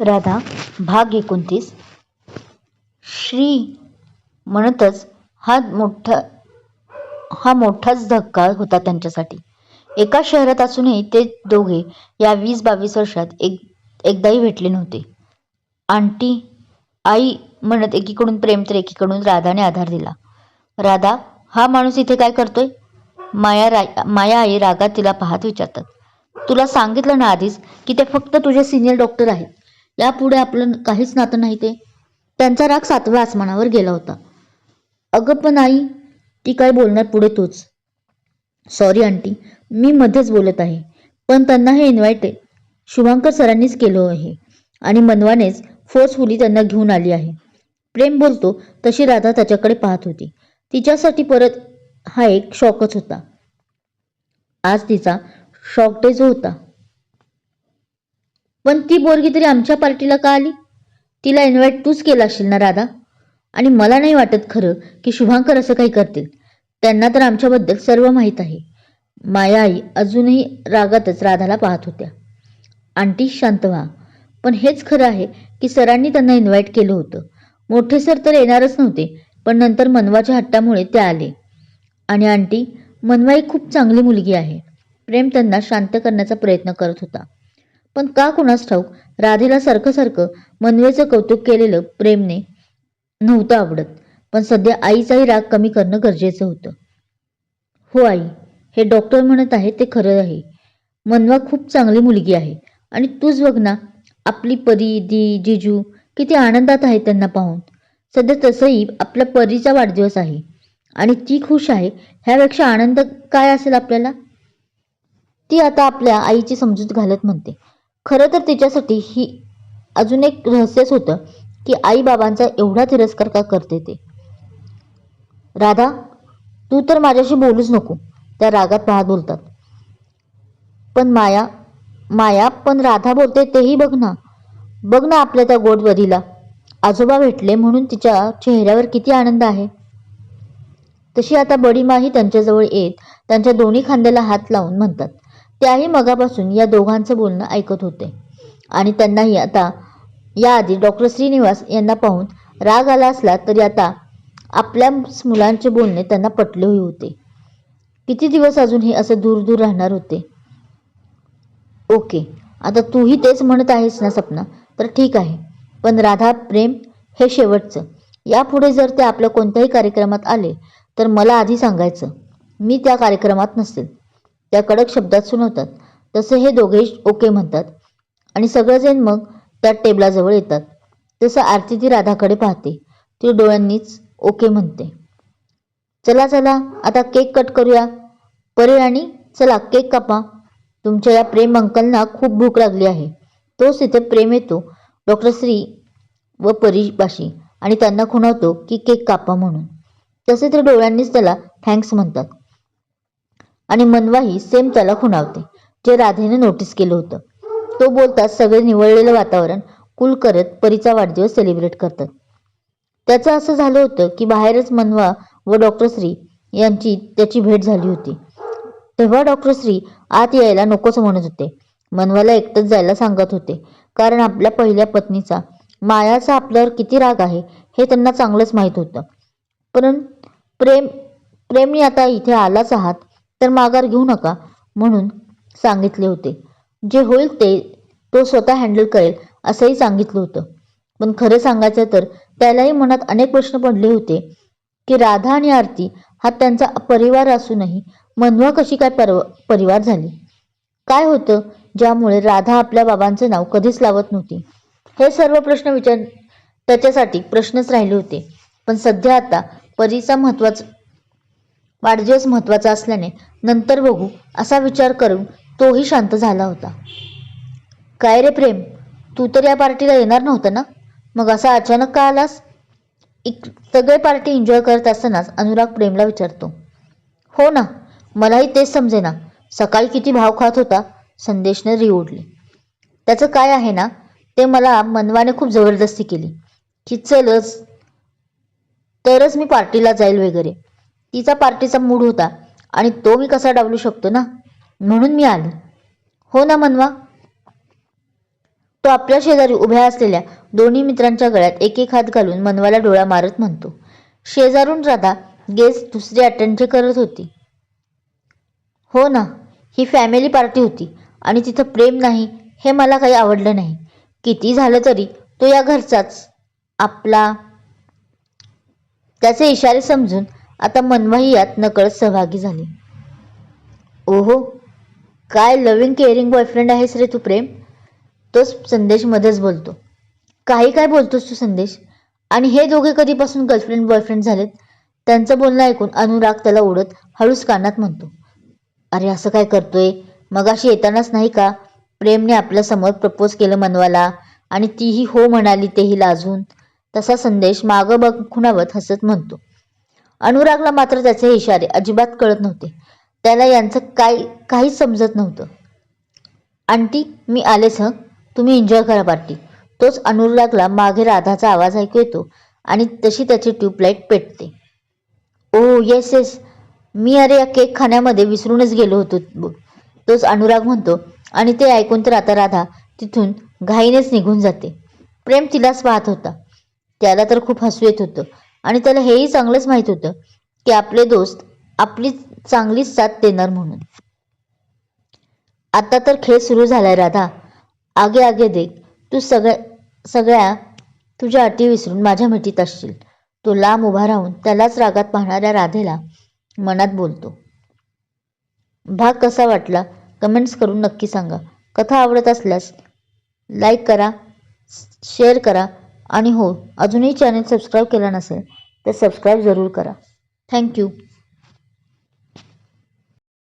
राधा भाग एकोणतीस. श्री म्हणतच हा मोठा हा मोठाच धक्का होता त्यांच्यासाठी. एका शहरात असूनही ते दोघे या वीस बावीस वर्षात एक एकदाही भेटले नव्हते. आंटी आई म्हणत एकीकडून प्रेम तर एकीकडून राधाने आधार दिला. राधा हा माणूस इथे काय करतोय? माया रा माया आई रागात तिला पाहत विचारतात. तुला सांगितलं ना आधीच की ते फक्त तुझे सिनियर डॉक्टर आहेत. यापुढे आपलं काहीच नातं नाही ते. त्यांचा राग सातव्या आसमानावर गेला होता. अगं पण आई ती काय बोलणार पुढे तूच? सॉरी आंटी मी मध्येच बोलत आहे पण त्यांना हे इन्व्हाइट शुभांकर सरांनीच केलं आहे. आणि मनवानेच फोर्सफुली त्यांना घेऊन आली आहे. प्रेम बोलतो तशी राधा त्याच्याकडे पाहत होती. तिच्यासाठी परत हा एक शॉकच होता. आज तिचा शॉक डे जो होता. पण ती बोरगी तरी आमच्या पार्टीला का आली? तिला इन्व्हाइट तूच केला असशील ना राधा? आणि मला नाही वाटत खरं की शुभांकर असं काही करतील. त्यांना तर आमच्याबद्दल सर्व माहीत आहे. माया आई अजूनही रागातच राधाला पाहत होत्या. आंटी शांत व्हा. पण हेच खरं आहे की सरांनी त्यांना इन्व्हाइट केलं होतं. मोठे सर तर येणारच नव्हते पण नंतर मनवाच्या हट्टामुळे ते आले. आणि आंटी मनवाई खूप चांगली मुलगी आहे. प्रेम त्यांना शांत करण्याचा प्रयत्न करत होता. पण का कुणास ठाऊक? राधेला सारखं सारखं मनवेचं कौतुक केलेलं प्रेमने नव्हतं आवडत पण सध्या आईचाही राग कमी करणं गरजेचं होतं. हो आई हे डॉक्टर म्हणत आहे ते खरं आहे. मनवा खूप चांगली मुलगी आहे आणि तूच बघ ना आपली परी दी जिजू किती आनंदात आहे त्यांना पाहून. सध्या तसंही आपल्या परीचा वाढदिवस आहे आणि ती खुश आहे ह्यापेक्षा आनंद काय असेल आपल्याला? ती आता आपल्या आईची समजूत घालत म्हणते. खरं तर तिच्यासाठी ही अजून एक रहस्यच होतं की आई बाबांचा एवढा तिरस्कार का करते ते? राधा तू तर माझ्याशी बोलूच नको त्या रागात पाहत बोलतात. पण माया माया पण राधा बोलते तेही बघ ना. बघ ना आपल्या त्या गोडवधीला आजोबा भेटले म्हणून तिच्या चेहऱ्यावर किती आनंद आहे. तशी आता बडी माही त्यांच्याजवळ येत त्यांच्या दोन्ही खांद्याला हात लावून म्हणतात त्याही मगापासून या दोघांचं बोलणं ऐकत होते. आणि त्यांनाही आता याआधी डॉक्टर श्रीनिवास यांना पाहून राग आला असला तरी आता आपल्या मुलांचे बोलणे त्यांना पटलेही होते. किती दिवस अजून हे असं दूर दूर राहणार होते? ओके आता तूही तेच म्हणत आहेस ना सपना? तर ठीक आहे पण राधा प्रेम हे शेवटचं. यापुढे जर ते आपल्या कोणत्याही कार्यक्रमात आले तर मला आधी सांगायचं मी त्या कार्यक्रमात नसेल. त्या कडक शब्दात सुनवतात. तसे हे दोघेही ओके म्हणतात. आणि सगळेजण मग त्या टेबलाजवळ येतात. तसं आरती ती राधाकडे पाहते. ती डोळ्यांनीच ओके म्हणते. चला चला आता केक कट करूया. परे आणि चला केक कापा. तुमच्या या प्रेम अंकलना खूप भूक लागली आहे. तोच इथे प्रेम येतो. डॉक्टर श्री व परीपाशी आणि त्यांना खुणावतो की केक कापा म्हणून. तसे ते डोळ्यांनीच त्याला थँक्स म्हणतात. आणि मनवाही सेम त्याला खुणावते जे राधेने नोटीस केलं होतं. तो बोलताच सगळे निवळलेलं वातावरण कुल करत परीचा वाढदिवस सेलिब्रेट करतात. त्याचं असं झालं होतं की बाहेरच मनवा व डॉक्टर श्री यांची त्याची भेट झाली होती. तेव्हा डॉक्टर श्री आत यायला नकोच म्हणत होते. मनवाला एकटंच जायला सांगत होते कारण आपल्या पहिल्या पत्नीचा मायाचा आपल्यावर किती राग आहे हे त्यांना चांगलंच माहीत होतं. पण प्रेम प्रेमी आता इथे आलाच आहात तर माघार घेऊ नका म्हणून सांगितले होते. जे होईल ते तो स्वतः हँडल करेल असंही सांगितलं होतं. पण खरं सांगायचं तर त्यालाही मनात अनेक प्रश्न पडले होते की राधा आणि आरती हा त्यांचा परिवार असूनही मनवा कशी काय परव परिवार झाली? काय होतं ज्यामुळे राधा आपल्या बाबांचं नाव कधीच लावत नव्हती? हे सर्व प्रश्न विचार त्याच्यासाठी प्रश्नच राहिले होते. पण सध्या आता परीचा महत्त्वाचा वाढदिवस महत्त्वाचा असल्याने नंतर बघू असा विचार करून तोही शांत झाला होता. काय रे प्रेम? तू तर या पार्टीला येणार नव्हतं ना? मग असा अचानक का आलास? एक सगळे पार्टी एन्जॉय करत असतानाच अनुराग प्रेमला विचारतो. हो ना मलाही तेच समजेना. सकाळी किती भाव खात होता? संदेशने री त्याचं काय आहे ना? ते मला मनवाने खूप जबरदस्ती केली. की चलच तरच मी पार्टीला जाईल वगैरे. तिचा पार्टीचा मूड होता आणि तो मी कसा डावलू शकतो ना? म्हणून मी आले. हो ना मनवा? तो आपल्या शेजारी उभ्या असलेल्या दोन्ही मित्रांच्या गळ्यात एक एक हात घालून मनवाला डोळा मारत म्हणतो. शेजारून राधा गेस दुसरी अटेंड करत होती. हो ना ही फॅमिली पार्टी होती आणि तिथं प्रेम नाही हे मला काही आवडलं नाही. किती झालं तरी तो या घरचाच आपला. त्याचे इशारे समजून आता मनमाही यात नकळत सहभागी झाली. ओहो काय लविंग केअरिंग बॉयफ्रेंड आहेस रे तू प्रेम? तोच संदेश मध्येच बोलतो. काही काय बोलतोस तू संदेश? आणि हे दोघे कधीपासून गर्लफ्रेंड बॉयफ्रेंड झालेत? त्यांचं बोलणं ऐकून अनुराग त्याला ओढत हळूच कानात म्हणतो. अरे असं काय करतोय? मगाशी येतानाच नाही का प्रेमने आपल्यासमोर प्रपोज केलं मनवाला आणि तीही हो म्हणाली तेही लाजून? तसा संदेश मागं बघ खुणावत हसत म्हणतो. अनुरागला मात्र त्याचे इशारे अजिबात कळत नव्हते. त्याला यांचं काय काहीच समजत नव्हतं. आंटी मी आलेच हं. तुम्ही एन्जॉय करा पार्टी. तोच अनुरागला मागे राधाचा आवाज ऐकू येतो आणि तशी त्याची ट्यूबलाईट पेटते. ओ येस येस. मी अरे या केक खाण्यामध्ये विसरूनच गेलो होतो. तोच अनुराग म्हणतो आणि ते ऐकून तर आता राधा तिथून घाईनेच निघून जाते. प्रेम तिलाच पाहत होता. त्याला तर खूप हसू येत होतं. आणि त्याला हेही चांगलंच माहीत होतं की आपले दोस्त आपली चांगलीच साथ देणार म्हणून. आता तर खेळ सुरू झालाय राधा. आगे आगे देख. तू सगळ्या सगळ्या तुझ्या अटी विसरून माझ्या मिठीत असशील. तो लांब उभा राहून त्यालाच रागात पाहणाऱ्या राधेला मनात बोलतो. भाग कसा वाटला? कमेंट्स करून नक्की सांगा. कथा आवडत असल्यास लाईक करा शेअर करा आणि हो अजूनही चॅनल सबस्क्राईब केला नसेल तर सबस्क्राईब जरूर करा. थँक्यू